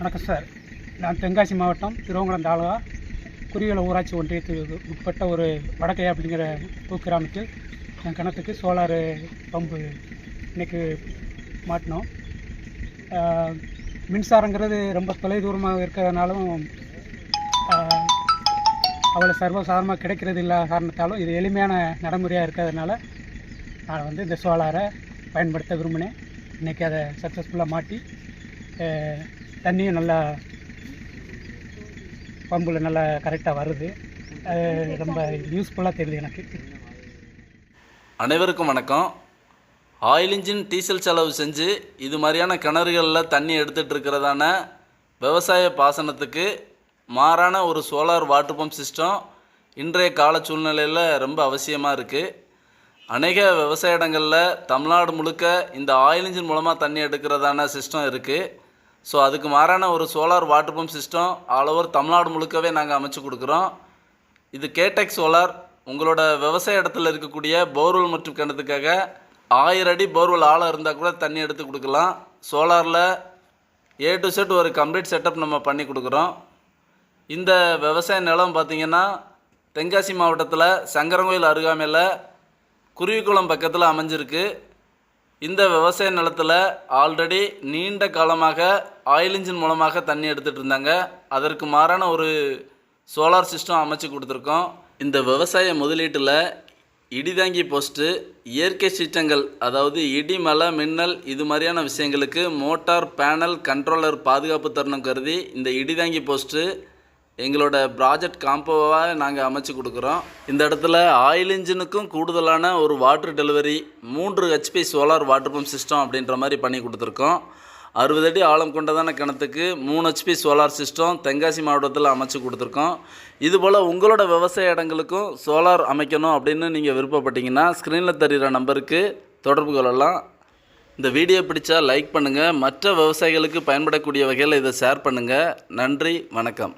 வணக்கம் சார். நான் தென்காசி மாவட்டம் திருவங்குளம் தாலுகா குருவில ஊராட்சி ஒன்றியத்துக்கு உட்பட்ட ஒரு வடக்கை அப்படிங்கிற கிராமத்தில் என் கிணத்துக்கு சோலாரு பம்பு இன்னைக்கு மாட்டினோம். மின்சாரங்கிறது ரொம்ப தொலைதூரமாக இருக்கிறதுனாலும் அவ்வளோ சர்வசாதாரணமாக கிடைக்கிறது இல்லாத காரணத்தாலும் இது எளிமையான நடைமுறையாக இருக்கிறதுனால நான் வந்து இந்த சோலாரை பயன்படுத்த விரும்பினேன். இன்றைக்கி அதை சக்ஸஸ்ஃபுல்லாக மாட்டி தண்ணியும் நல்லா பம்பில் நல்லா கரெக்டாக வருது. ரொம்ப யூஸ்ஃபுல்லாக தெரியுது எனக்கு. அனைவருக்கும் வணக்கம். ஆயில் இன்ஜின் டீசல் செலவு செஞ்சு இது மாதிரியான கிணறுகளில் தண்ணி எடுத்துகிட்டு இருக்கிறதான விவசாய பாசனத்துக்கு மாறான ஒரு சோலார் வாட்டர் பம்ப் சிஸ்டம் இன்றைய கால சூழ்நிலையில் ரொம்ப அவசியமாக இருக்குது அநேக விவசாய இடங்களில் தமிழ்நாடு முழுக்க இந்த ஆயில் இன்ஜின் மூலமாக தண்ணி எடுக்கிறதான சிஸ்டம் இருக்குது ஸோ அதுக்கு மாறான ஒரு solar water pump system all over Tamil Nadu முழுக்கவே நாங்கள் அமைச்சு கொடுக்குறோம். இது கேடெக் சோலார் உங்களோட விவசாய இடத்துல இருக்கக்கூடிய போர்வெல் மற்றும் கிணத்துக்காக ஆயிரம் அடி போர்வெல் ஆழம் இருந்தால் கூட தண்ணி எடுத்து கொடுக்கலாம். சோலாரில் ஏ டு செட் ஒரு கம்ப்ளீட் செட்டப் நம்ம பண்ணி கொடுக்குறோம். இந்த விவசாய நிலம் பார்த்திங்கன்னா தென்காசி மாவட்டத்தில் சங்கரங்கோயில் அருகாமையில் குருவிக்குளம் பக்கத்தில் அமைஞ்சிருக்கு. இந்த விவசாய நிலத்தில் ஆல்ரெடி நீண்ட காலமாக ஆயில் இன்ஜின் மூலமாக தண்ணி எடுத்துகிட்டு இருந்தாங்க. அதற்கு மாறான ஒரு சோலார் சிஸ்டம் அமைச்சு கொடுத்துருக்கோம். இந்த விவசாய முதலீட்டில் இடிதாங்கி போஸ்ட்டு இயற்கை சீற்றங்கள் அதாவது இடி மலை மின்னல் இது மாதிரியான விஷயங்களுக்கு மோட்டார் பேனல் கண்ட்ரோலர் பாதுகாப்பு தருணம் கருதி இந்த இடிதாங்கி போஸ்ட்டு எங்களோட ப்ராஜெக்ட் காம்போவாக நாங்கள் அமைச்சு கொடுக்குறோம். இந்த இடத்துல ஆயில் இன்ஜினுக்கும் கூடுதலான ஒரு வாட்டர் டெலிவரி மூன்று HP solar water pump system அப்படின்ற மாதிரி பண்ணி கொடுத்துருக்கோம். அறுபது அடி ஆழம் கொண்டதான கிணத்துக்கு மூணு ஹெச்பி சோலார் சிஸ்டம் தென்காசி மாவட்டத்தில் அமைச்சு கொடுத்துருக்கோம். இதுபோல் உங்களோட விவசாய இடங்களுக்கும் சோலார் அமைக்கணும் அப்படின்னு நீங்கள் விருப்பப்பட்டீங்கன்னா ஸ்க்ரீனில் தெரிகிற நம்பருக்கு தொடர்பு கொள்ளலாம். இந்த வீடியோ பிடிச்சா லைக் பண்ணுங்கள் மற்ற விவசாயிகளுக்கு பயன்படக்கூடிய வகையில் இதை ஷேர் பண்ணுங்கள் நன்றி வணக்கம்.